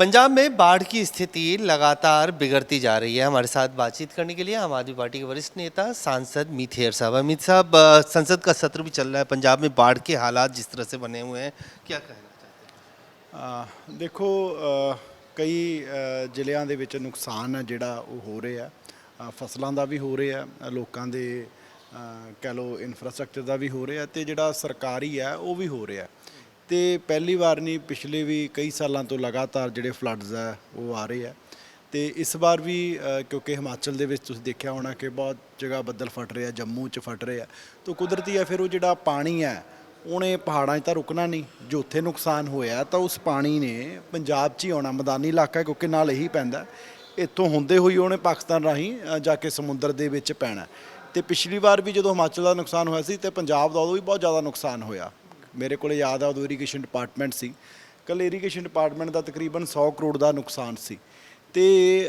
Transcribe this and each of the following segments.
पंजाब में बाढ़ की स्थिति लगातार बिगड़ती जा रही है हमारे साथ बातचीत करने के लिए आम आदमी पार्टी के वरिष्ठ नेता सांसद मीत हेयर साहब अमित साहब अ, संसद का सत्र भी चल रहा है पंजाब में बाढ़ के हालात जिस तरह से बने हुए हैं क्या कहना चाहते हैं ਅ, ਦੇਖੋ ਅ, ਕਈ ਅ, ਜ਼ਿਲ੍ਹਿਆਂ ਦੇ ਵਿੱਚ ਨੁਕਸਾਨ ਹੈ ਜਿਹੜਾ ਉਹ ਹੋ ਰਿਹਾ ਅ, ਫਸਲਾਂ ਦਾ ਵੀ ਹੋ ਰਿਹਾ ਅ, ਲੋਕਾਂ ਦੇ ਅ, ਕਹਿ ਲਓ ਇਨਫਰਾਸਟ੍ਰਕਚਰ ਦਾ ਵੀ ਹੋ ਰਿਹਾ ਤੇ ਜਿਹੜਾ ਸਰਕਾਰੀ ਹੈ ਉਹ ਵੀ ਹੋ ਰਿਹਾ ਤੇ ਪਹਿਲੀ ਵਾਰ ਨਹੀਂ, ਪਿਛਲੇ ਵੀ ਕਈ ਸਾਲਾਂ ਤੋਂ ਲਗਾਤਾਰ ਜਿਹੜੇ ਫਲੱਡਸ ਹੈ ਉਹ ਆ ਰਹੇ ਆ। ਤੇ ਇਸ ਵਾਰ ਵੀ ਕਿਉਂਕਿ ਹਿਮਾਚਲ ਦੇ ਵਿੱਚ ਤੁਸੀਂ ਦੇਖਿਆ ਹੋਣਾ ਕਿ ਬਹੁਤ ਜਗ੍ਹਾ ਬੱਦਲ ਫਟ ਰਿਹਾ ਜੰਮੂ 'ਚ ਫਟ ਰਹੇ ਆ। ਤਾਂ ਕੁਦਰਤੀ ਹੈ ਫਿਰ ਉਹ ਜਿਹੜਾ ਪਾਣੀ ਹੈ ਉਹਨੇ ਪਹਾੜਾਂ 'ਚ ਤਾਂ ਰੁਕਣਾ ਨਹੀਂ, ਜੋ ਉੱਥੇ ਨੁਕਸਾਨ ਹੋਇਆ ਤਾਂ ਉਸ ਪਾਣੀ ਨੇ ਪੰਜਾਬ 'ਚ ਹੀ ਆਉਣਾ, ਮੈਦਾਨੀ ਇਲਾਕਾ ਕਿਉਂਕਿ ਨਾਲ ਇਹੀ ਪੈਂਦਾ, ਇੱਥੋਂ ਹੁੰਦੇ ਹੋਈ ਉਹਨੇ ਪਾਕਿਸਤਾਨ ਰਾਹੀਂ ਜਾ ਕੇ ਸਮੁੰਦਰ ਦੇ ਵਿੱਚ ਪੈਣਾ। ਤੇ ਪਿਛਲੀ ਵਾਰ ਵੀ ਜਦੋਂ ਹਿਮਾਚਲ ਦਾ ਨੁਕਸਾਨ ਹੋਇਆ ਸੀ ਤੇ ਪੰਜਾਬ ਦਾ ਉਦੋਂ ਵੀ ਬਹੁਤ ਜ਼ਿਆਦਾ ਨੁਕਸਾਨ ਹੋਇਆ। ਮੇਰੇ ਕੋਲੇ ਯਾਦ ਆ, ਉਦੋਂ ਇਰੀਗੇਸ਼ਨ ਡਿਪਾਰਟਮੈਂਟ ਸੀ। ਕੱਲ ਇਰੀਗੇਸ਼ਨ ਡਿਪਾਰਟਮੈਂਟ ਦਾ ਤਕਰੀਬਨ 100 ਕਰੋੜ ਦਾ ਨੁਕਸਾਨ ਸੀ। ਤੇ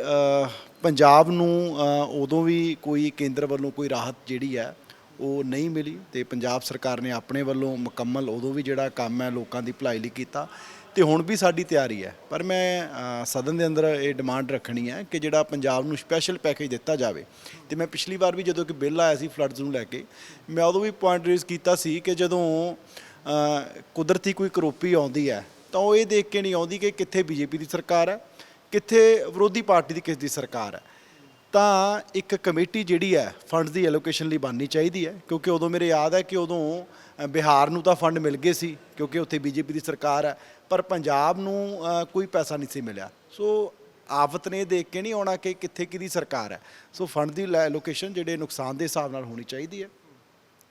ਪੰਜਾਬ ਨੂੰ ਉਦੋਂ ਵੀ ਕੋਈ ਕੇਂਦਰ ਵੱਲੋਂ ਕੋਈ ਰਾਹਤ ਜਿਹੜੀ ਹੈ, ਉਹ ਨਹੀਂ ਮਿਲੀ ਤੇ ਪੰਜਾਬ ਸਰਕਾਰ ਨੇ ਆਪਣੇ ਵੱਲੋਂ ਮੁਕੰਮਲ ਉਦੋਂ ਵੀ ਜਿਹੜਾ ਕੰਮ ਹੈ, ਲੋਕਾਂ ਦੀ ਭਲਾਈ ਲਈ ਕੀਤਾ। ਤੇ ਹੁਣ ਵੀ ਸਾਡੀ ਤਿਆਰੀ ਹੈ। ਪਰ ਮੈਂ ਸਦਨ ਦੇ ਅੰਦਰ ਇਹ ਡਿਮਾਂਡ ਰੱਖਣੀ ਹੈ ਕਿ ਜਿਹੜਾ ਪੰਜਾਬ ਨੂੰ ਸਪੈਸ਼ਲ ਪੈਕੇਜ ਦਿੱਤਾ ਜਾਵੇ। ਤੇ ਮੈਂ ਪਿਛਲੀ ਵਾਰ ਵੀ ਜਦੋਂ ਕਿ ਬਿੱਲ ਆਇਆ ਸੀ ਫਲੱਡਸ ਨੂੰ ਲੈ ਕੇ, ਮੈਂ ਉਦੋਂ ਵੀ ਪੁਆਇੰਟ ਰੇਜ਼ ਕੀਤਾ ਸੀ ਕਿ ਜਦੋਂ ਕੁਦਰਤੀ ਕੋਈ ਕਰੋਪੀ ਆਉਂਦੀ ਹੈ, ਤਾਂ ਉਹ ਇਹ ਦੇਖ ਕੇ ਨਹੀਂ ਆਉਂਦੀ ਕਿ ਕਿੱਥੇ ਬੀਜੇਪੀ ਦੀ ਸਰਕਾਰ ਹੈ, ਕਿੱਥੇ ਵਿਰੋਧੀ ਪਾਰਟੀ ਦੀ ਕਿਸ ਦੀ ਸਰਕਾਰ ਹੈ। ਤਾਂ ਇੱਕ ਕਮੇਟੀ ਜਿਹੜੀ ਹੈ ਫੰਡਸ ਦੀ ਐਲੋਕੇਸ਼ਨ ਲਈ ਬਣਨੀ ਚਾਹੀਦੀ ਹੈ, ਕਿਉਂਕਿ ਉਦੋਂ ਮੇਰੇ ਯਾਦ ਹੈ ਕਿ ਉਦੋਂ ਬਿਹਾਰ ਨੂੰ ਤਾਂ ਫੰਡ ਮਿਲ ਗਏ ਸੀ, ਕਿਉਂਕਿ ਉੱਥੇ ਬੀਜੇਪੀ ਦੀ ਸਰਕਾਰ ਹੈ, ਪਰ ਪੰਜਾਬ ਨੂੰ ਕੋਈ ਪੈਸਾ ਨਹੀਂ ਸੀ ਮਿਲਿਆ। ਸੋ ਆਫਤ ਨੇ ਇਹ ਦੇਖ ਕੇ ਨਹੀਂ ਆਉਣਾ ਕਿ ਕਿੱਥੇ ਕਿਹਦੀ ਸਰਕਾਰ ਹੈ। ਸੋ ਫੰਡ ਦੀ ਐਲੋਕੇਸ਼ਨ ਜਿਹੜੇ ਨੁਕਸਾਨ ਦੇ ਹਿਸਾਬ ਨਾਲ ਹੋਣੀ ਚਾਹੀਦੀ ਹੈ।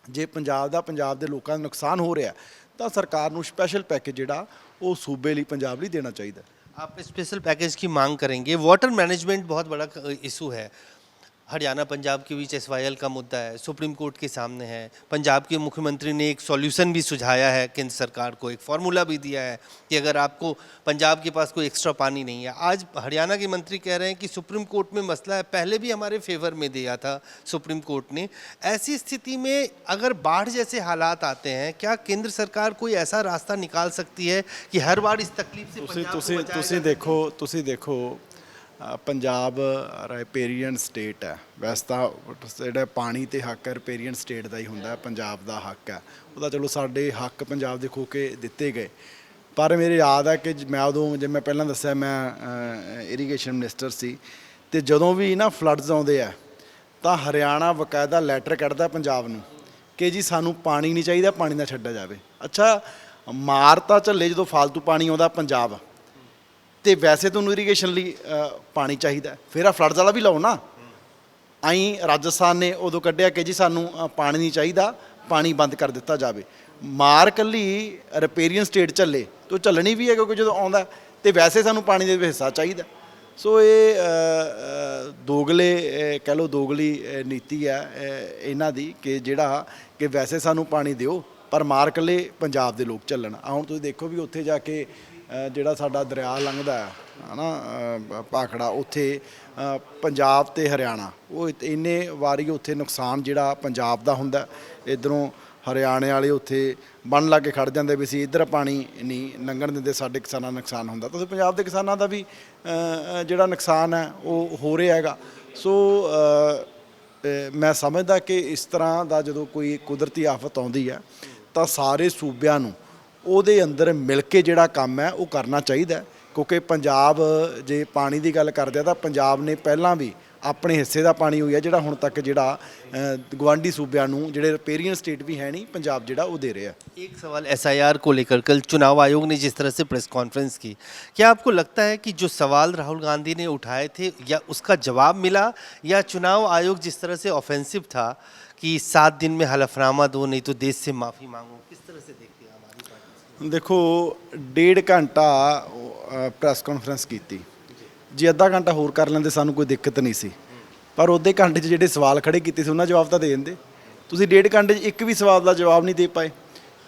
ਜੇ ਪੰਜਾਬ ਦਾ ਪੰਜਾਬ ਦੇ ਲੋਕਾਂ ਦਾ ਨੁਕਸਾਨ ਹੋ ਰਿਹਾ ਤਾਂ ਸਰਕਾਰ ਨੂੰ ਸਪੈਸ਼ਲ ਪੈਕੇਜ ਜਿਹੜਾ ਉਹ ਸੂਬੇ ਲਈ ਪੰਜਾਬ ਲਈ ਦੇਣਾ ਚਾਹੀਦਾ आप स्पेशल पैकेज की मांग करेंगे वाटर मैनेजमेंट बहुत बड़ा इशू है हरियाणा पंजाब के बीच एसवाईएल का मुद्दा है सुप्रीम कोर्ट के सामने है। पंजाब के मुख्यमंत्री ने एक सॉल्यूशन भी सुझाया है केंद्र सरकार को एक फार्मूला भी दिया है कि अगर आपको पंजाब के पास कोई एक्स्ट्रा पानी नहीं है। आज हरियाणा के मंत्री कह रहे हैं कि सुप्रीम कोर्ट में मसला है पहले भी हमारे फेवर में दिया था सुप्रीम कोर्ट ने। ऐसी स्थिति में अगर बाढ़ जैसे हालात आते हैं क्या केंद्र सरकार कोई ऐसा रास्ता निकाल सकती है कि हर बार इस तकलीफ़ से ਤੁਸੀਂ पंजाब ਪੰਜਾਬ ਰਾਇਪੇਰੀਅਨ ਸਟੇਟ ਹੈ। ਵੈਸੇ ਤਾਂ ਜਿਹੜਾ ਪਾਣੀ ਤੇ ਹੱਕ ਹੈ ਰਾਇਪੇਰੀਅਨ ਸਟੇਟ ਦਾ ਹੀ ਹੁੰਦਾ ਪੰਜਾਬ ਦਾ ਹੱਕ ਹੈ। ਉਹਦਾ ਚਲੋ ਸਾਡੇ ਹੱਕ ਪੰਜਾਬ ਦੇ ਖੋ ਕੇ ਦਿੱਤੇ ਗਏ। ਪਰ ਮੇਰੇ ਯਾਦ ਹੈ ਕਿ ਮੈਂ ਉਦੋਂ ਜੇ ਮੈਂ ਪਹਿਲਾਂ ਦੱਸਿਆ, ਮੈਂ ਇਰੀਗੇਸ਼ਨ ਮਿਨਿਸਟਰ ਸੀ। ਤੇ ਜਦੋਂ ਵੀ ਨਾ ਫਲੱਡਸ ਆਉਂਦੇ ਆ, ਤਾਂ ਹਰਿਆਣਾ ਬਕਾਇਦਾ ਲੈਟਰ ਕੱਢਦਾ ਪੰਜਾਬ ਨੂੰ ਕਿ ਜੀ ਸਾਨੂੰ ਪਾਣੀ ਨਹੀਂ ਚਾਹੀਦਾ, ਪਾਣੀ ਨਾ ਛੱਡਿਆ ਜਾਵੇ। ਅੱਛਾ, ਮਾਰ ਤਾਂ ਝੱਲੇ ਜਦੋਂ ਫालतू ਪਾਣੀ ਆਉਂਦਾ ਪੰਜਾਬ। ਤੇ ਵੈਸੇ ਤੁਹਾਨੂੰ ਇਰੀਗੇਸ਼ਨ ਲਈ ਅ, ਪਾਣੀ ਚਾਹੀਦਾ ਫਿਰ ਆ ਫਲੱਡਸ ਵਾਲਾ ਵੀ ਲਾਓ ਨਾ। ਆਈ ਰਾਜਸਥਾਨ ਨੇ ਉਦੋਂ ਕੱਢਿਆ ਕਿ ਜੀ ਸਾਨੂੰ ਅ, ਪਾਣੀ ਨਹੀਂ ਚਾਹੀਦਾ ਪਾਣੀ ਬੰਦ ਕਰ ਦਿੱਤਾ ਜਾਵੇ। ਮਾਰ ਕੱਲੀ ਰਿਪੇਰੀਅਨ ਸਟੇਟ ਚੱਲੇ ਤੋਂ ਚੱਲਣੀ ਵੀ ਹੈ ਕਿਉਂਕਿ ਜਦੋਂ ਆਉਂਦਾ ਹੈ, ਤੇ ਵੈਸੇ ਸਾਨੂੰ ਪਾਣੀ ਦੇ ਵਿੱਚ ਹਿੱਸਾ ਚਾਹੀਦਾ ਸੋ ਇਹ ਅ, ਅ, ਦੋਗਲੇ ਅ, ਕਹਿ ਲਓ ਦੋਗਲੀ ਅ, ਨੀਤੀ ਹੈ ਅ, ਇਹਨਾਂ ਦੀ ਕਿ ਜਿਹੜਾ ਕਿ ਵੈਸੇ ਸਾਨੂੰ ਪਾਣੀ ਦਿਓ ਪਰ ਮਾਰ ਕੱਲੇ ਪੰਜਾਬ ਦੇ ਲੋਕ ਚੱਲਣ। ਆ ਹੁਣ ਤੁਸੀਂ ਦੇਖੋ ਵੀ ਉੱਥੇ ਜਾ ਕੇ ਜਿਹੜਾ ਸਾਡਾ ਦਰਿਆ ਲੰਘਦਾ ਹੈ ਹਨਾ ਅ, ਭਾਖੜਾ ਉੱਥੇ ਪੰਜਾਬ ਤੇ ਹਰਿਆਣਾ ਉਹ ਇੰਨੇ ਵਾਰੀ ਉੱਥੇ ਨੁਕਸਾਨ ਜਿਹੜਾ ਪੰਜਾਬ ਦਾ ਹੁੰਦਾ ਇਧਰੋਂ ਹਰਿਆਣੇ ਵਾਲੇ ਉੱਥੇ ਬੰਨ ਲਾ ਕੇ ਖੜ ਜਾਂਦੇ ਵੀ ਸੀ ਇਧਰ ਪਾਣੀ ਨਹੀਂ ਲੰਘਣ ਦਿੰਦੇ ਸਾਡੇ ਕਿਸਾਨਾਂ ਦਾ ਨੁਕਸਾਨ ਹੁੰਦਾ। ਤਾਂ ਪੰਜਾਬ ਦੇ ਕਿਸਾਨਾਂ ਦਾ ਵੀ ਜਿਹੜਾ ਨੁਕਸਾਨ ਹੈ ਉਹ ਹੋ ਰਿਹਾ ਹੈਗਾ। ਸੋ ਮੈਂ ਸਮਝਦਾ ਕਿ ਇਸ ਤਰ੍ਹਾਂ ਦਾ ਜਦੋਂ ਕੋਈ ਕੁਦਰਤੀ ਆਫਤ ਆਉਂਦੀ ਹੈ ਤਾਂ ਸਾਰੇ ਸੂਬਿਆਂ ਨੂੰ ਉਹਦੇ ਅੰਦਰ ਮਿਲ ਕੇ ਜਿਹੜਾ ਕੰਮ ਹੈ ਉਹ ਕਰਨਾ ਚਾਹੀਦਾ ਹੈ। ਕਿਉਂਕਿ ਪੰਜਾਬ ਜੇ ਪਾਣੀ ਦੀ ਗੱਲ ਕਰਦੇ ਆ ਤਾਂ ਪੰਜਾਬ ਨੇ ਪਹਿਲਾਂ ਵੀ ਆਪਣੇ ਹਿੱਸੇ ਦਾ ਪਾਣੀ ਹੋਇਆ ਜਿਹੜਾ ਹੁਣ ਤੱਕ ਜਿਹੜਾ ਅ, ਗਵਾਂਢੀ ਸੂਬਿਆਂ ਨੂੰ ਜਿਹੜੇ ਰਿਪੇਰੀਅਨ ਸਟੇਟ ਵੀ ਹੈ ਨਹੀਂ ਪੰਜਾਬ ਜਿਹੜਾ ਉਹ ਦੇ ਰਿਹਾ एक सवाल एसआईआर को लेकर कल चुनाव आयोग ने जिस तरह से प्रेस कॉन्फ्रेंस की क्या आपको लगता है कि जो सवाल राहुल गांधी ने उठाए थे या उसका जवाब मिला या चुनाव आयोग जिस तरह से ऑफेंसिव था कि सात दिन में हलफनामा दो नहीं तो देश से माफ़ी मांगो किस तरह से देखते हैं हमारी पार्टी ਦੇਖੋ ਡੇਢ ਘੰਟਾ ਪ੍ਰੈਸ ਕਾਨਫਰੰਸ ਕੀਤੀ ਜੇ ਅੱਧਾ ਘੰਟਾ ਹੋਰ ਕਰ ਲੈਂਦੇ ਸਾਨੂੰ ਕੋਈ ਦਿੱਕਤ ਨਹੀਂ ਸੀ ਪਰ ਉਹਦੇ ਘੰਟੇ 'ਚ ਜਿਹੜੇ ਸਵਾਲ ਖੜੇ ਕੀਤੇ ਸੀ ਉਹਨਾਂ ਜਵਾਬ ਤਾਂ ਦੇ ਦਿੰਦੇ ਤੁਸੀਂ ਡੇਢ ਘੰਟੇ 'ਚ ਇੱਕ ਵੀ ਸਵਾਲ ਦਾ ਜਵਾਬ ਨਹੀਂ ਦੇ ਪਾਏ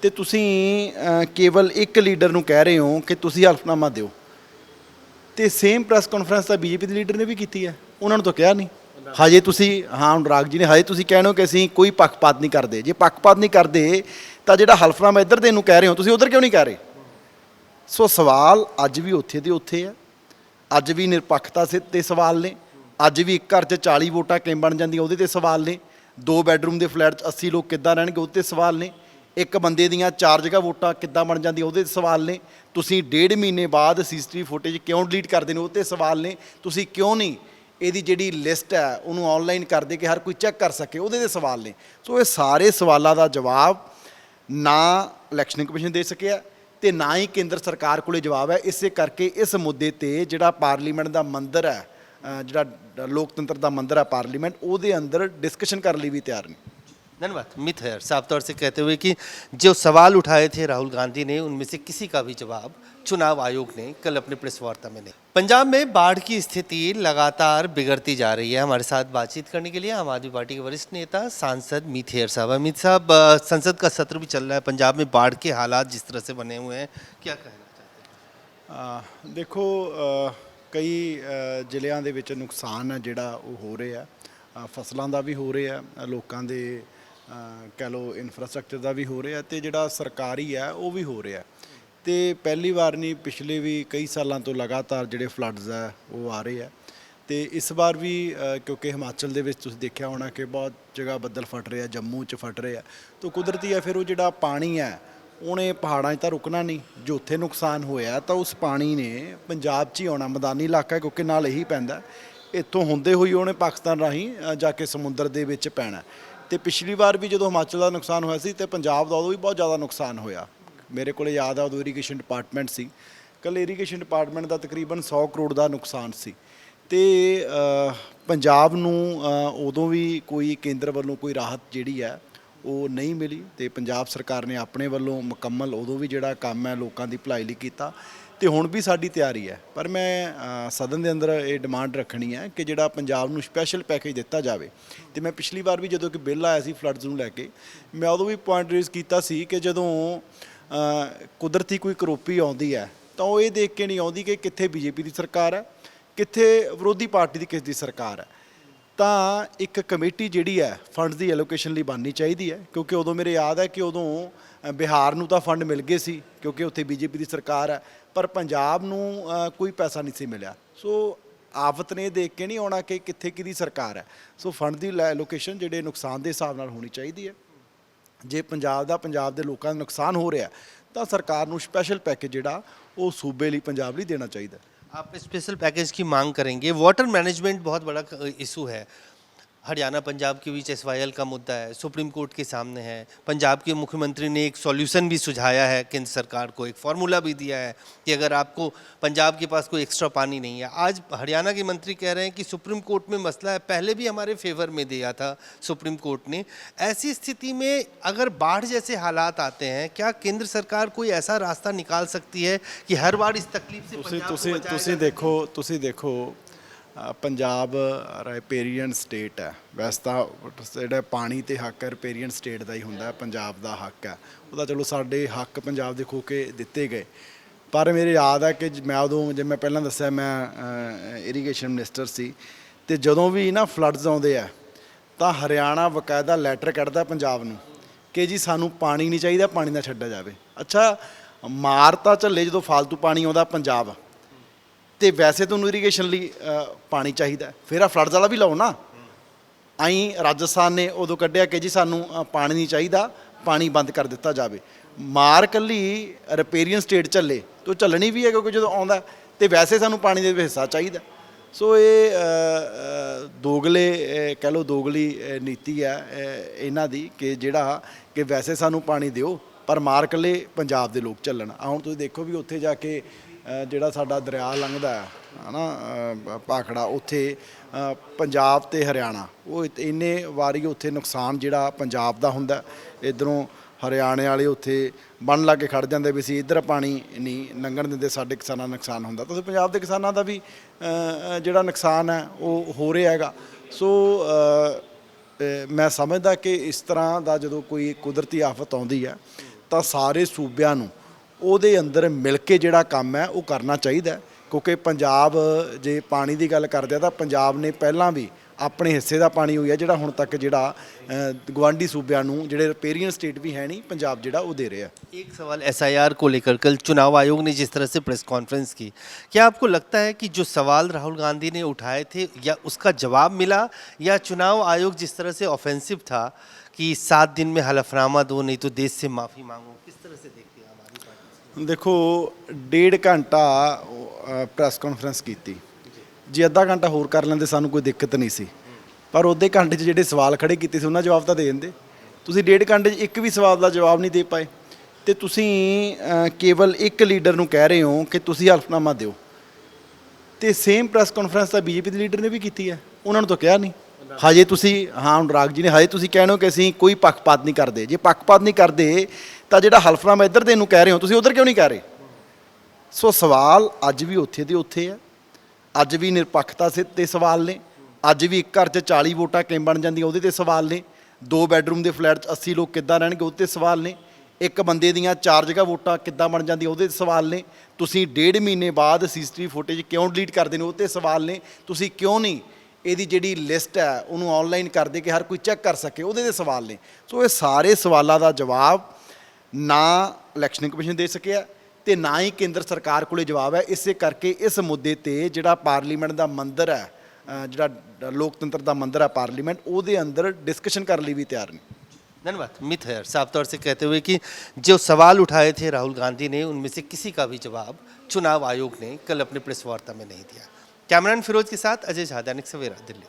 ਤੇ ਤੁਸੀਂ ਅ, ਕੇਵਲ ਇੱਕ ਲੀਡਰ ਨੂੰ ਕਹਿ ਰਹੇ ਹੋ ਕਿ ਤੁਸੀਂ ਹਲਫਨਾਮਾ ਦਿਓ ਤੇ ਸੇਮ ਪ੍ਰੈਸ ਕਾਨਫਰੰਸ ਤਾਂ ਬੀਜੇਪੀ ਦੇ ਲੀਡਰ ਨੇ ਵੀ ਕੀਤੀ ਹੈ ਉਹਨਾਂ ਨੂੰ ਤਾਂ ਕਿਹਾ ਨਹੀਂ ਹਜੇ ਤੁਸੀਂ, ਹਾਂ ਅਨੁਰਾਗ ਜੀ ਨੇ, ਹਜੇ ਤੁਸੀਂ ਕਹਿਣੋ ਕਿ ਅਸੀਂ ਕੋਈ ਪੱਖਪਾਤ ਨਹੀਂ ਕਰਦੇ। ਜੇ ਪੱਖਪਾਤ ਨਹੀਂ ਕਰਦੇ, ਤਾਂ ਜਿਹੜਾ ਹਲਫਨਾਮਾ ਇੱਧਰ ਦੇ ਨੂੰ ਕਹਿ ਰਹੇ ਹੋ, ਤੁਸੀਂ ਉਧਰ ਕਿਉਂ ਨਹੀਂ ਕਹਿ ਰਹੇ? ਸੋ ਸਵਾਲ ਅੱਜ ਵੀ ਉੱਥੇ ਦੇ ਉੱਥੇ ਆ। ਅੱਜ ਵੀ ਨਿਰਪੱਖਤਾ ਸੇ, ਤੇ ਸਵਾਲ ਨੇ। ਅੱਜ ਵੀ ਇੱਕ ਘਰ 'ਚ 40 ਵੋਟਾਂ ਕਿਵੇਂ ਬਣ ਜਾਂਦੀਆਂ, ਉਹਦੇ ਤੇ ਸਵਾਲ ਨੇ। ਦੋ ਬੈੱਡਰੂਮ ਦੇ ਫਲੈਟ 'ਚ 80 ਲੋਕ ਕਿੱਦਾਂ ਰਹਿਣਗੇ, ਉਹਦੇ ਤੇ ਸਵਾਲ ਨੇ। ਇੱਕ ਬੰਦੇ ਦੀਆਂ ਚਾਰ ਜਗ੍ਹਾ ਵੋਟਾਂ ਕਿੱਦਾਂ ਬਣ ਜਾਂਦੀਆਂ, ਉਹਦੇ ਤੇ ਸਵਾਲ ਨੇ। ਤੁਸੀਂ ਡੇਢ ਮਹੀਨੇ ਬਾਅਦ ਸੀਸੀਟੀਵੀ ਫੁਟੇਜ ਕਿਉਂ ਡਿਲੀਟ ਕਰਦੇ ਨੇ ਉਹ ਤੇ ਸਵਾਲ ਨੇ। ਤੁਸੀਂ ਕਿਉਂ ਨਹੀਂ ਇਹਦੀ ਜਿਹੜੀ ਲਿਸਟ ਹੈ ਉਹਨੂੰ ਆਨਲਾਈਨ ਕਰਦੇ ਕਿ ਹਰ ਕੋਈ ਚੈੱਕ ਕਰ ਸਕੇ ਉਹਦੇ ਤੇ ਸਵਾਲ ਨੇ ਸੋ ਇਹ ਸਾਰੇ ਸਵਾਲਾਂ ਦਾ ਜਵਾਬ ਨਾ ਇਲੈਕਸ਼ਨ ਕਮਿਸ਼ਨ ਦੇ ਸਕਿਆ ਤੇ ਨਾ ਹੀ ਕੇਂਦਰ ਸਰਕਾਰ ਕੋਲੇ ਜਵਾਬ ਹੈ ਇਸੇ ਕਰਕੇ ਇਸ ਮੁੱਦੇ ਤੇ ਜਿਹੜਾ ਪਾਰਲੀਮੈਂਟ ਦਾ ਮੰਦਰ ਹੈ ਅ, ਜਿਹੜਾ ਲੋਕਤੰਤਰ ਦਾ ਮੰਦਰ ਹੈ ਪਾਰਲੀਮੈਂਟ ਉਹਦੇ ਅੰਦਰ ਡਿਸਕਸ਼ਨ ਕਰਨ ਲਈ ਵੀ ਤਿਆਰ ਨਹੀਂ धन्यवाद मित है साफ तौर से कहते हुए कि जो सवाल उठाए थे राहुल गांधी ने उनमें से किसी का भी जवाब चुनाव आयोग ने कल अपने प्रेस वार्ता में नहीं पंजाब में बाढ़ की स्थिति लगातार बिगड़ती जा रही है हमारे साथ बातचीत करने के लिए आम आदमी पार्टी के वरिष्ठ नेता सांसद मीत हेयर साहब अमित साहब अ, संसद का सत्र भी चल रहा है पंजाब में बाढ़ के हालात जिस तरह से बने हुए हैं क्या कहना चाहते हैं ਅ, ਦੇਖੋ ਅ, ਕਈ ਅ, ਜ਼ਿਲ੍ਹਿਆਂ ਦੇ ਵਿੱਚ ਨੁਕਸਾਨ ਹੈ ਜਿਹੜਾ ਉਹ ਹੋ ਰਿਹਾ ਅ, ਫਸਲਾਂ ਦਾ ਵੀ ਹੋ ਰਿਹਾ ਅ, ਲੋਕਾਂ ਦੇ ਅ, ਕਹਿ ਲਓ ਇਨਫਰਾਸਟ੍ਰਕਚਰ ਦਾ ਵੀ ਹੋ ਰਿਹਾ ਤੇ ਜਿਹੜਾ ਸਰਕਾਰੀ ਹੈ ਉਹ ਵੀ ਹੋ ਰਿਹਾ ਤੇ ਪਹਿਲੀ ਵਾਰ ਨਹੀਂ, ਪਿਛਲੇ ਵੀ ਕਈ ਸਾਲਾਂ ਤੋਂ ਲਗਾਤਾਰ ਜਿਹੜੇ ਫਲੱਡਸ ਹੈ ਉਹ ਆ ਰਹੇ ਆ। ਤੇ ਇਸ ਵਾਰ ਵੀ ਕਿਉਂਕਿ ਹਿਮਾਚਲ ਦੇ ਵਿੱਚ ਤੁਸੀਂ ਦੇਖਿਆ ਹੋਣਾ ਕਿ ਬਹੁਤ ਜਗ੍ਹਾ ਬੱਦਲ ਫਟ ਰਿਹਾ ਜੰਮੂ 'ਚ ਫਟ ਰਹੇ ਆ। ਤਾਂ ਕੁਦਰਤੀ ਹੈ ਫਿਰ ਉਹ ਜਿਹੜਾ ਪਾਣੀ ਹੈ ਉਹਨੇ ਪਹਾੜਾਂ 'ਚ ਤਾਂ ਰੁਕਣਾ ਨਹੀਂ, ਜੋ ਉੱਥੇ ਨੁਕਸਾਨ ਹੋਇਆ ਤਾਂ ਉਸ ਪਾਣੀ ਨੇ ਪੰਜਾਬ 'ਚ ਹੀ ਆਉਣਾ, ਮੈਦਾਨੀ ਇਲਾਕਾ ਕਿਉਂਕਿ ਨਾਲ ਇਹੀ ਪੈਂਦਾ। ਇੱਥੋਂ ਹੁੰਦੇ ਹੋਈ ਉਹਨੇ ਪਾਕਿਸਤਾਨ ਰਾਹੀਂ ਜਾ ਕੇ ਸਮੁੰਦਰ ਦੇ ਵਿੱਚ ਪੈਣਾ। ਤੇ ਪਿਛਲੀ ਵਾਰ ਵੀ ਜਦੋਂ ਹਿਮਾਚਲ ਦਾ ਨੁਕਸਾਨ ਹੋਇਆ ਸੀ, ਤੇ ਪੰਜਾਬ ਦਾ ਉਦੋਂ ਵੀ ਬਹੁਤ ਜ਼ਿਆਦਾ ਨੁਕਸਾਨ ਹੋਇਆ। ਮੇਰੇ ਕੋਲ ਯਾਦ ਆ ਉਦੋਂ ਇਰੀਗੇਸ਼ਨ ਡਿਪਾਰਟਮੈਂਟ ਸੀ। ਕੱਲ ਇਰੀਗੇਸ਼ਨ ਡਿਪਾਰਟਮੈਂਟ ਦਾ ਤਕਰੀਬਨ 100 ਕਰੋੜ ਦਾ ਨੁਕਸਾਨ ਸੀ। ਤੇ ਪੰਜਾਬ ਨੂੰ ਉਦੋਂ ਵੀ ਕੋਈ ਕੇਂਦਰ ਵੱਲੋਂ ਕੋਈ ਰਾਹਤ ਜਿਹੜੀ ਹੈ, ਉਹ ਨਹੀਂ ਮਿਲੀ ਤੇ ਪੰਜਾਬ ਸਰਕਾਰ ਨੇ ਆਪਣੇ ਵੱਲੋਂ ਮੁਕੰਮਲ ਉਦੋਂ ਵੀ ਜਿਹੜਾ ਕੰਮ ਹੈ ਲੋਕਾਂ ਦੀ ਭਲਾਈ ਲਈ ਕੀਤਾ ਤੇ ਹੁਣ ਵੀ ਸਾਡੀ ਤਿਆਰੀ ਹੈ। ਪਰ ਮੈਂ ਸਦਨ ਦੇ ਅੰਦਰ ਇਹ ਡਿਮਾਂਡ ਰੱਖਣੀ ਹੈ ਕਿ ਜਿਹੜਾ ਪੰਜਾਬ ਨੂੰ ਸਪੈਸ਼ਲ ਪੈਕੇਜ ਦਿੱਤਾ ਜਾਵੇ। ਤੇ ਮੈਂ ਪਿਛਲੀ ਵਾਰ ਵੀ ਜਦੋਂ ਕਿ ਬਿੱਲ ਆਇਆ ਸੀ ਫਲੱਡਸ ਨੂੰ ਲੈ ਕੇ, ਮੈਂ ਉਦੋਂ ਵੀ ਪੁਆਇੰਟ ਰੇਜ਼ ਕੀਤਾ ਸੀ ਕਿ ਜਦੋਂ ਕੁਦਰਤੀ ਕੋਈ ਕਰੋਪੀ ਆਉਂਦੀ ਹੈ, ਤਾਂ ਉਹ ਇਹ ਦੇਖ ਕੇ ਨਹੀਂ ਆਉਂਦੀ ਕਿ ਕਿੱਥੇ ਬੀਜੇਪੀ ਦੀ ਸਰਕਾਰ ਹੈ, ਕਿੱਥੇ ਵਿਰੋਧੀ ਪਾਰਟੀ ਦੀ ਕਿਸ ਦੀ ਸਰਕਾਰ ਹੈ। ਤਾਂ ਇੱਕ ਕਮੇਟੀ ਜਿਹੜੀ ਹੈ ਫੰਡ ਦੀ ਐਲੋਕੇਸ਼ਨ ਲਈ ਬਣਨੀ ਚਾਹੀਦੀ ਹੈ, ਕਿਉਂਕਿ ਉਦੋਂ ਮੇਰੇ ਯਾਦ ਹੈ ਕਿ ਉਦੋਂ ਬਿਹਾਰ ਨੂੰ ਤਾਂ ਫੰਡ ਮਿਲ ਗਏ ਸੀ, ਕਿਉਂਕਿ ਉੱਥੇ ਬੀਜੇਪੀ ਦੀ ਸਰਕਾਰ ਹੈ, ਪਰ ਪੰਜਾਬ ਨੂੰ ਕੋਈ ਪੈਸਾ ਨਹੀਂ ਸੀ ਮਿਲਿਆ। ਸੋ ਆਫਤ ਨੇ ਇਹ ਦੇਖ ਕੇ ਨਹੀਂ ਆਉਣਾ ਕਿ ਕਿੱਥੇ ਕਿਹਦੀ ਸਰਕਾਰ ਹੈ। ਸੋ ਫੰਡ ਦੀ ਐਲੋਕੇਸ਼ਨ ਜਿਹੜੇ ਨੁਕਸਾਨ ਦੇ ਹਿਸਾਬ ਨਾਲ ਹੋਣੀ ਚਾਹੀਦੀ ਹੈ। ਜੇ ਪੰਜਾਬ ਦਾ ਪੰਜਾਬ ਦੇ ਲੋਕਾਂ ਦਾ ਨੁਕਸਾਨ ਹੋ ਰਿਹਾ ਤਾਂ ਸਰਕਾਰ ਨੂੰ ਸਪੈਸ਼ਲ ਪੈਕੇਜ ਜਿਹੜਾ ਉਹ ਸੂਬੇ ਲਈ ਪੰਜਾਬ ਲਈ ਦੇਣਾ ਚਾਹੀਦਾ आप स्पेशल पैकेज की मांग करेंगे वाटर मैनेजमेंट बहुत बड़ा इशू है हरियाणा पंजाब के बीच एसवाईएल का मुद्दा है सुप्रीम कोर्ट के सामने है। पंजाब के मुख्यमंत्री ने एक सॉल्यूशन भी सुझाया है केंद्र सरकार को एक फार्मूला भी दिया है कि अगर आपको पंजाब के पास कोई एक्स्ट्रा पानी नहीं है। आज हरियाणा के मंत्री कह रहे हैं कि सुप्रीम कोर्ट में मसला है पहले भी हमारे फेवर में दिया था सुप्रीम कोर्ट ने। ऐसी स्थिति में अगर बाढ़ जैसे हालात आते हैं क्या केंद्र सरकार कोई ऐसा रास्ता निकाल सकती है कि हर बार इस तकलीफ़ से देखो तुसी देखो ਪੰਜਾਬ ਰਿਪੇਰੀਅਨ ਸਟੇਟ ਹੈ। ਵੈਸੇ ਤਾਂ ਜਿਹੜਾ ਪਾਣੀ ਤੇ ਹੱਕ ਰਿਪੇਰੀਅਨ ਸਟੇਟ ਦਾ ਹੀ ਹੁੰਦਾ ਪੰਜਾਬ ਦਾ ਹੱਕ ਹੈ। ਉਹਦਾ ਚਲੋ ਸਾਡੇ ਹੱਕ ਪੰਜਾਬ ਦੇ ਖੋ ਕੇ ਦਿੱਤੇ ਗਏ। ਪਰ ਮੇਰੇ ਯਾਦ ਹੈ ਕਿ ਜ- ਮੈਂ ਉਦੋਂ ਜੇ ਮੈਂ ਪਹਿਲਾਂ ਦੱਸਿਆ, ਮੈਂ ਇਰੀਗੇਸ਼ਨ ਮਿਨਿਸਟਰ ਸੀ ਤੇ ਜਦੋਂ ਵੀ ਨਾ ਫਲੱਡਸ ਆਉਂਦੇ ਆ, ਤਾਂ ਹਰਿਆਣਾ ਬਕਾਇਦਾ ਲੈਟਰ ਕੱਢਦਾ ਪੰਜਾਬ ਨੂੰ ਕਿ ਜੀ ਸਾਨੂੰ ਪਾਣੀ ਨਹੀਂ ਚਾਹੀਦਾ, ਪਾਣੀ ਨਾ ਛੱਡਿਆ ਜਾਵੇ। ਅੱਛਾ, ਮਾਰ ਤਾਂ ਝੱਲੇ ਜਦੋਂ ਫालतू ਪਾਣੀ ਆਉਂਦਾ, ਪੰਜਾਬ ਤੇ ਵੈਸੇ ਤੁਹਾਨੂੰ ਇਰੀਗੇਸ਼ਨ ਲਈ ਅ, ਪਾਣੀ ਚਾਹੀਦਾ ਹੈ। ਫਿਰ ਆ ਫਲੱਡਸ ਵਾਲਾ ਵੀ ਲਾਓ ਨਾ। ਆਈ ਰਾਜਸਥਾਨ ਨੇ ਉਦੋਂ ਕੱਢਿਆ ਕਿ ਜੀ ਸਾਨੂੰ ਅ, ਪਾਣੀ ਨਹੀਂ ਚਾਹੀਦਾ ਪਾਣੀ ਬੰਦ ਕਰ ਦਿੱਤਾ ਜਾਵੇ। ਮਾਰ ਕੱਲੀ ਰਿਪੇਰੀਅਨ ਸਟੇਟ ਚੱਲੇ ਤੇ ਉਹ ਚੱਲਣੀ ਵੀ ਹੈ ਕਿਉਂਕਿ ਜਦੋਂ ਆਉਂਦਾ ਤੇ ਵੈਸੇ ਸਾਨੂੰ ਪਾਣੀ ਦੇ ਵਿੱਚ ਹਿੱਸਾ ਚਾਹੀਦਾ। ਸੋ ਇਹ ਅ, ਅ, ਦੋਗਲੇ ਅ, ਕਹਿ ਲਓ ਦੋਗਲੀ ਅ, ਨੀਤੀ ਹੈ ਅ, ਇਹਨਾਂ ਦੀ ਕਿ ਜਿਹੜਾ ਕਿ ਵੈਸੇ ਸਾਨੂੰ ਪਾਣੀ ਦਿਓ। ਪਰ ਮਾਰ ਕੱਲੇ ਪੰਜਾਬ ਦੇ ਲੋਕ ਚੱਲਣ। ਹੁਣ ਤੁਸੀਂ ਦੇਖੋ ਵੀ ਉੱਥੇ ਜਾ ਕੇ ਜਿਹੜਾ ਸਾਡਾ ਦਰਿਆ ਲੰਘਦਾ ਹੈ ਹਨਾ ਅ, ਭਾਖੜਾ ਉੱਥੇ ਪੰਜਾਬ ਤੇ ਹਰਿਆਣਾ ਉਹ ਇੰਨੇ ਵਾਰੀ ਉੱਥੇ ਨੁਕਸਾਨ ਜਿਹੜਾ ਪੰਜਾਬ ਦਾ ਹੁੰਦਾ ਇਧਰੋਂ ਹਰਿਆਣੇ ਵਾਲੇ ਉੱਥੇ ਬੰਨ ਲਾ ਕੇ ਖੜ ਜਾਂਦੇ ਵੀ ਸੀ ਇਧਰ ਪਾਣੀ ਨਹੀਂ ਲੰਘਣ ਦਿੰਦੇ ਸਾਡੇ ਕਿਸਾਨਾਂ ਦਾ ਨੁਕਸਾਨ ਹੁੰਦਾ। ਤਾਂ ਪੰਜਾਬ ਦੇ ਕਿਸਾਨਾਂ ਦਾ ਵੀ ਜਿਹੜਾ ਨੁਕਸਾਨ ਹੈ ਉਹ ਹੋ ਰਿਹਾ ਹੈਗਾ। ਸੋ ਮੈਂ ਸਮਝਦਾ ਕਿ ਇਸ ਤਰ੍ਹਾਂ ਦਾ ਜਦੋਂ ਕੋਈ ਕੁਦਰਤੀ ਆਫਤ ਆਉਂਦੀ ਹੈ ਤਾਂ ਸਾਰੇ ਸੂਬਿਆਂ ਨੂੰ ਉਹਦੇ ਅੰਦਰ ਮਿਲ ਕੇ ਜਿਹੜਾ ਕੰਮ ਹੈ ਉਹ ਕਰਨਾ ਚਾਹੀਦਾ ਹੈ। ਕਿਉਂਕਿ ਪੰਜਾਬ ਜੇ ਪਾਣੀ ਦੀ ਗੱਲ ਕਰਦੇ ਆ ਤਾਂ ਪੰਜਾਬ ਨੇ ਪਹਿਲਾਂ ਵੀ ਆਪਣੇ ਹਿੱਸੇ ਦਾ ਪਾਣੀ ਹੋਈ ਹੈ ਜਿਹੜਾ ਹੁਣ ਤੱਕ ਜਿਹੜਾ ਅ, ਗਵਾਂਢੀ ਸੂਬਿਆਂ ਨੂੰ ਜਿਹੜੇ ਰਿਪੇਰੀਅਨ ਸਟੇਟ ਵੀ ਹੈ ਨਹੀਂ ਪੰਜਾਬ ਜਿਹੜਾ ਉਹ ਦੇ ਰਿਹਾ एक सवाल एसआईआर को लेकर कल चुनाव आयोग ने जिस तरह से प्रेस कॉन्फ्रेंस की क्या आपको लगता है कि जो सवाल राहुल गांधी ने उठाए थे या उसका जवाब मिला या चुनाव आयोग जिस तरह से ऑफेंसिव था कि सात दिन में हलफनामा दो नहीं तो देश से माफ़ी मांगो किस तरह से देखते हैं हमारी पार्टी ਦੇਖੋ ਡੇਢ ਘੰਟਾ ਪ੍ਰੈਸ ਕਾਨਫਰੰਸ ਕੀਤੀ ਜੇ ਅੱਧਾ ਘੰਟਾ ਹੋਰ ਕਰ ਲੈਂਦੇ ਸਾਨੂੰ ਕੋਈ ਦਿੱਕਤ ਨਹੀਂ ਸੀ ਪਰ ਉਹਦੇ ਘੰਟੇ 'ਚ ਜਿਹੜੇ ਸਵਾਲ ਖੜੇ ਕੀਤੇ ਸੀ ਉਹਨਾਂ ਜਵਾਬ ਤਾਂ ਦੇ ਦਿੰਦੇ ਤੁਸੀਂ ਡੇਢ ਘੰਟੇ 'ਚ ਇੱਕ ਵੀ ਸਵਾਲ ਦਾ ਜਵਾਬ ਨਹੀਂ ਦੇ ਪਾਏ ਤੇ ਤੁਸੀਂ ਅ, ਕੇਵਲ ਇੱਕ ਲੀਡਰ ਨੂੰ ਕਹਿ ਰਹੇ ਹੋ ਕਿ ਤੁਸੀਂ ਹਲਫਨਾਮਾ ਦਿਓ ਤੇ ਸੇਮ ਪ੍ਰੈਸ ਕਾਨਫਰੰਸ ਤਾਂ ਬੀਜੇਪੀ ਦੇ ਲੀਡਰ ਨੇ ਵੀ ਕੀਤੀ ਹੈ ਉਹਨਾਂ ਨੂੰ ਤਾਂ ਕਿਹਾ ਨਹੀਂ ਹਜੇ ਤੁਸੀਂ, ਹਾਂ, ਅਨੁਰਾਗ ਜੀ ਨੇ, ਹਜੇ ਤੁਸੀਂ ਕਹਿਣੋ ਕਿ ਅਸੀਂ ਕੋਈ ਪੱਖਪਾਤ ਨਹੀਂ ਕਰਦੇ। ਜੇ ਪੱਖਪਾਤ ਨਹੀਂ ਕਰਦੇ, ਤਾਂ ਜਿਹੜਾ ਹਲਫਨਾਮਾ ਇੱਧਰ ਦੇ ਨੂੰ ਕਹਿ ਰਹੇ ਹੋ, ਤੁਸੀਂ ਉਧਰ ਕਿਉਂ ਨਹੀਂ ਕਹਿ ਰਹੇ? ਸੋ ਸਵਾਲ ਅੱਜ ਵੀ ਉੱਥੇ ਦੇ ਉੱਥੇ ਆ। ਅੱਜ ਵੀ ਨਿਰਪੱਖਤਾ ਸੇ ਤੇ ਸਵਾਲ ਨੇ। ਅੱਜ ਵੀ ਇੱਕ ਘਰ 'ਚ 40 ਵੋਟਾਂ ਕਿਵੇਂ ਬਣ ਜਾਂਦੀਆਂ, ਉਹਦੇ ਤੇ ਸਵਾਲ ਨੇ। ਦੋ ਬੈੱਡਰੂਮ ਦੇ ਫਲੈਟ 'ਚ 80 ਲੋਕ ਕਿੱਦਾਂ ਰਹਿਣਗੇ, ਉਹਦੇ ਤੇ ਸਵਾਲ ਨੇ। ਇੱਕ ਬੰਦੇ ਦੀਆਂ ਚਾਰ ਜਗ੍ਹਾ ਵੋਟਾਂ ਕਿੱਦਾਂ ਬਣ ਜਾਂਦੀਆਂ, ਉਹਦੇ ਤੇ ਸਵਾਲ ਨੇ। ਤੁਸੀਂ ਡੇਢ ਮਹੀਨੇ ਬਾਅਦ ਸੀਸੀਟੀਵੀ ਫੁਟੇਜ ਕਿਉਂ ਡਿਲੀਟ ਕਰਦੇ ਨੇ, ਉਹਦੇ ਤੇ ਸਵਾਲ ਨੇ। ਤੁਸੀਂ ਕਿਉਂ ਨਹੀਂ ਇਹਦੀ ਜਿਹੜੀ ਲਿਸਟ ਹੈ ਉਹਨੂੰ ਆਨਲਾਈਨ ਕਰਦੇ ਕਿ ਹਰ ਕੋਈ ਚੈੱਕ ਕਰ ਸਕੇ ਉਹਦੇ ਤੇ ਸਵਾਲ ਨੇ ਸੋ ਇਹ ਸਾਰੇ ਸਵਾਲਾਂ ਦਾ ਜਵਾਬ ਨਾ ਇਲੈਕਸ਼ਨ ਕਮਿਸ਼ਨ ਦੇ ਸਕਿਆ ਤੇ ਨਾ ਹੀ ਕੇਂਦਰ ਸਰਕਾਰ ਕੋਲੇ ਜਵਾਬ ਹੈ ਇਸੇ ਕਰਕੇ ਇਸ ਮੁੱਦੇ ਤੇ ਜਿਹੜਾ ਪਾਰਲੀਮੈਂਟ ਦਾ ਮੰਦਰ ਹੈ ਅ, ਜਿਹੜਾ ਲੋਕਤੰਤਰ ਦਾ ਮੰਦਰ ਹੈ ਪਾਰਲੀਮੈਂਟ ਉਹਦੇ ਅੰਦਰ ਡਿਸਕਸ਼ਨ ਕਰਨ ਲਈ ਵੀ ਤਿਆਰ ਨਹੀਂ धन्यवाद मित है साफ तौर से कहते हुए कि जो सवाल उठाए थे राहुल गांधी ने उनमें से किसी का भी जवाब चुनाव आयोग ने कल अपने प्रेस वार्ता में नहीं दिया कैमरान फिरोज के साथ अजय झा दैनिक सवेरा दिल्ली